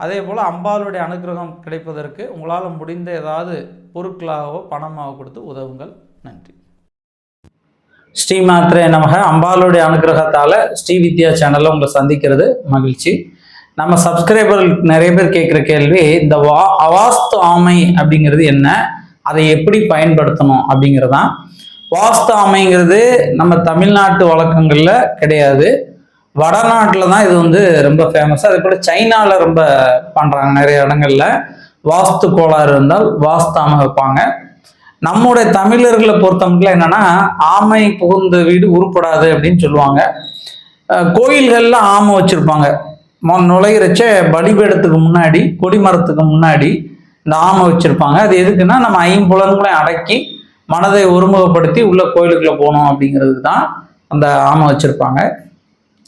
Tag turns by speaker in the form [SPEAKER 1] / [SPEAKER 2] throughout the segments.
[SPEAKER 1] அதே போல் அம்பாளுடைய அனுகிரகம் கிடைப்பதற்கு உங்களால் முடிந்த ஏதாவது பொருட்களாகவோ பணமாகவோ கொடுத்து உதவுங்கள். நன்றி. ஸ்ரீமாத்ரே நமக. அம்பாளுடைய அனுகிரகத்தால் ஸ்ரீ வித்யா சேனலில் உங்களை சந்திக்கிறது மகிழ்ச்சி. நம்ம சப்ஸ்கிரைபர் நிறைய பேர் கேட்குற கேள்வி இந்த வா அவாஸ்து ஆமை அப்படிங்கிறது என்ன? அதை எப்படி பயன்படுத்தணும் அப்படிங்கிறதான். வாஸ்து ஆமைங்கிறது நம்ம தமிழ்நாட்டு வழக்கங்களில் கிடையாது. வடநாட்டில் தான் இது வந்து ரொம்ப ஃபேமஸ் அதே போல் சைனாவில் ரொம்ப பண்ணுறாங்க நிறைய இடங்கள்ல. வாஸ்து கோளாறு இருந்தால் வாஸ்து ஆமை வைப்பாங்க. நம்முடைய தமிழர்களை பொறுத்தமட்டில் என்னன்னா ஆமை புகுந்த வீடு உருப்படாது அப்படின்னு சொல்லுவாங்க. கோயில்களில் ஆமை வச்சுருப்பாங்க. நுழையிறச்ச பலிபீடத்துக்கு முன்னாடி கொடிமரத்துக்கு முன்னாடி இந்த ஆமை வச்சுருப்பாங்க. அது எதுக்குன்னா நம்ம ஐம்புலன்களையும் அடக்கி மனதை ஒருமுகப்படுத்தி உள்ள கோயிலுக்குள்ளே போகணும் அப்படிங்கிறது தான் அந்த ஆமை வச்சுருப்பாங்க.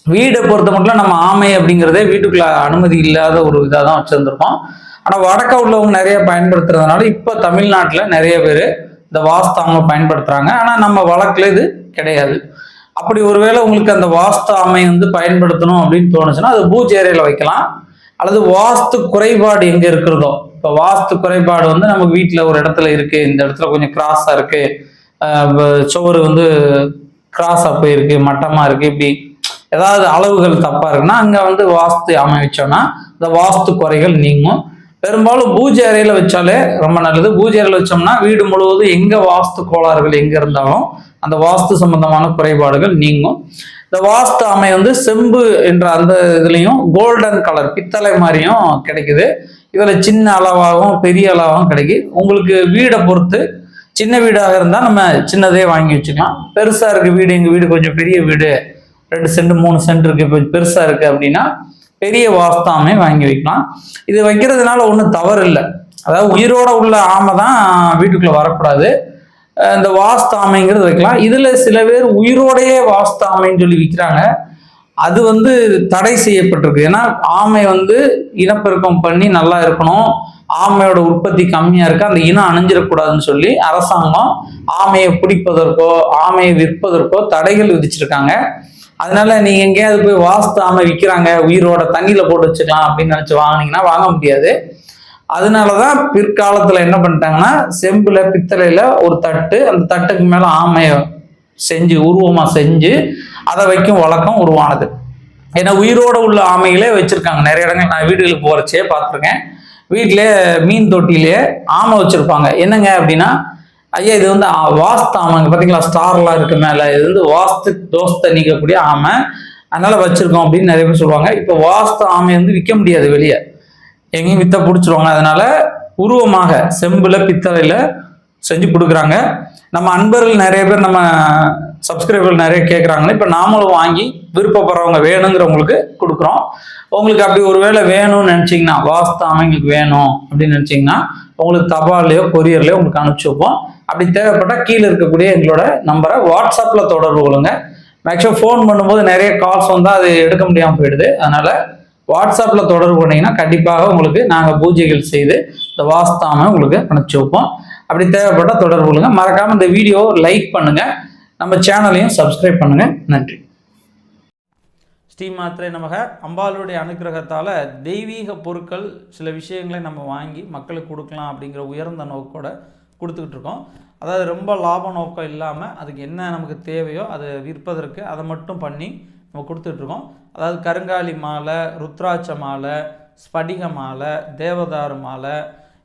[SPEAKER 1] வீடை பொறுத்த மட்டும் நம்ம ஆமை அப்படிங்கிறதே வீட்டுக்குள்ள அனுமதி இல்லாத ஒரு இதாக தான் வச்சுருந்துருக்கோம் ஆனால் வடக்க உள்ளவங்க நிறைய பயன்படுத்துறதுனால இப்போ தமிழ்நாட்டில் நிறைய பேர் இந்த வாஸ்தாமை ஆமை பயன்படுத்துகிறாங்க ஆனால் நம்ம வழக்கில் இது கிடையாது. அப்படி ஒருவேளை உங்களுக்கு அந்த வாஸ்தாமை ஆமை வந்து பயன்படுத்தணும் அப்படின்னு தோணுச்சுன்னா அது பூஜை ஏரியாவில் வைக்கலாம். அல்லது வாஸ்து குறைபாடு எங்கே இருக்கிறதோ இப்போ வாஸ்து குறைபாடு வந்து நம்ம வீட்டில் ஒரு இடத்துல இருக்குது இந்த இடத்துல கொஞ்சம் கிராஸாக இருக்குது சுவர் வந்து கிராஸாக போயிருக்கு மட்டமாக இருக்குது இப்படி ஏதாவது அளவுகள் தப்பா இருக்குன்னா அங்க வந்து வாஸ்து ஆமை இந்த வாஸ்து குறைகள் நீங்கும். பெரும்பாலும் பூஜை அறையில வச்சாலே ரொம்ப நல்லது. பூஜை அறையில் வச்சோம்னா வீடு முழுவதும் எங்க வாஸ்து கோளாறுகள் எங்க இருந்தாலும் அந்த வாஸ்து சம்பந்தமான குறைபாடுகள் நீங்கும். இந்த வாஸ்து அமை வந்து செம்பு என்ற அந்த இதுலயும் கோல்டன் கலர் பித்தளை மாதிரியும் கிடைக்குது. இதுல சின்ன அளவாகவும் பெரிய அளவாகவும் கிடைக்குது. உங்களுக்கு வீடை பொறுத்து சின்ன வீடாக இருந்தால் நம்ம சின்னதே வாங்கி வச்சுக்கலாம். பெருசாக இருக்கு வீடு எங்கள் வீடு கொஞ்சம் பெரிய வீடு ரெண்டு சென்ட் மூணு சென்ட் இருக்கு. இப்போ பெருசாக இருக்கு அப்படின்னா பெரிய வாஸ்தாமே வாங்கி வைக்கலாம். இது வைக்கிறதுனால ஒன்றும் தவறு இல்லை. அதாவது உயிரோட உள்ள ஆமை தான் வீட்டுக்குள்ளே வரக்கூடாது. இந்த வாஸ்தாமைங்கிறது வைக்கலாம். இதில் சில பேர் உயிரோடையே வாஸ்தாமைன்னு சொல்லி விற்கிறாங்க அது வந்து தடை செய்யப்பட்டிருக்கு. ஏன்னா ஆமை வந்து இனப்பெருக்கம் பண்ணி நல்லா இருக்கணும். ஆமையோட உற்பத்தி கம்மியா இருக்கு. அந்த இனம் அணிஞ்சிடக்கூடாதுன்னு சொல்லி அரசாங்கம் ஆமையை பிடிப்பதற்கோ ஆமையை விற்பதற்கோ தடைகள் விதிச்சிருக்காங்க. அதனால நீங்க எங்கேயாவது போய் வாஸ்து ஆமை விற்கிறாங்க உயிரோட தண்ணியில போட்டு வச்சுக்கலாம் அப்படின்னு நினைச்சு வாங்கினீங்கன்னா வாங்க முடியாது. அதனாலதான் பிற்காலத்துல என்ன பண்ணிட்டாங்கன்னா செம்புல பித்தளையில ஒரு தட்டு அந்த தட்டுக்கு மேல ஆமையை செஞ்சு உருவமா செஞ்சு அதை வைக்கும் வழக்கம் உருவானது. ஏன்னா உயிரோட உள்ள ஆமைகளே வச்சிருக்காங்க. நிறைய இடங்கள் நான் வீடுகளுக்கு போறச்சே பார்த்துருக்கேன். வீட்டிலே மீன் தொட்டிலே ஆமை வச்சிருப்பாங்க. என்னங்க அப்படின்னா ஐயா இது வந்து வாஸ்து ஆமாங்க. பார்த்தீங்களா ஸ்டார்லாம் இருக்கு மேலே. இது வந்து வாஸ்து தோஸ்தை நீக்கக்கூடிய ஆமை. அதனால வச்சிருக்கோம் அப்படின்னு நிறைய பேர் சொல்லுவாங்க. இப்போ வாஸ்து ஆமை வந்து விற்க முடியாது வெளியே. எங்கேயும் வித்த பிடிச்சிருவாங்க. அதனால உருவமாக செம்பில் பித்தளையில் செஞ்சு கொடுக்குறாங்க. நம்ம அன்பர்கள் நிறைய பேர் நம்ம சப்ஸ்கிரைபர்கள் நிறைய கேட்குறாங்களே இப்போ நாமளும் வாங்கி விருப்பப்படுறவங்க வேணுங்கிறவங்களுக்கு கொடுக்குறோம். உங்களுக்கு அப்படி ஒரு வேளை வேணும்னு நினச்சிங்கன்னா வாஸ்து எங்களுக்கு வேணும் அப்படின்னு நினச்சிங்கன்னா உங்களுக்கு தபால்லையோ கொரியர்லையோ உங்களுக்கு அனுப்பிச்சி வைப்போம். அப்படி தேவைப்பட்டால் கீழே இருக்கக்கூடிய எங்களோட நம்பரை வாட்ஸ்அப்பில் தொடர்பு கொள்ளுங்க. மேக்ஸிமம் ஃபோன் பண்ணும்போது நிறைய கால்ஸ் வந்தால் அது எடுக்க முடியாமல் போயிடுது. அதனால் வாட்ஸ்அப்பில் தொடர்பு பண்ணிங்கன்னா கண்டிப்பாக உங்களுக்கு நாங்கள் பூஜைகள் செய்து இந்த வாஸ்தாமை உங்களுக்கு அனுப்பிச்சி வைப்போம். அப்படி தேவைப்பட்டால் தொடர்பு கொள்ளுங்க. மறக்காமல் இந்த வீடியோ லைக் பண்ணுங்கள் நம்ம சேனலையும் சப்ஸ்கிரைப் பண்ணுங்கள் நன்றி. ஸ்ரீமாத்திரை நமக. அம்பாளுடைய அனுக்கிரகத்தால் தெய்வீக பொருட்கள் சில விஷயங்களை நம்ம வாங்கி மக்களுக்கு கொடுக்கலாம் அப்படிங்கிற உயர்ந்த நோக்கோட கொடுத்துக்கிட்டு இருக்கோம். அதாவது ரொம்ப லாப நோக்கம் இல்லாமல் அதுக்கு என்ன நமக்கு தேவையோ அதை விற்பதற்கு அதை மட்டும் பண்ணி நம்ம கொடுத்துட்ருக்கோம் அதாவது கருங்காலி மாலை ருத்ராட்ச மாலை ஸ்படிக மாலை தேவதாரு மாலை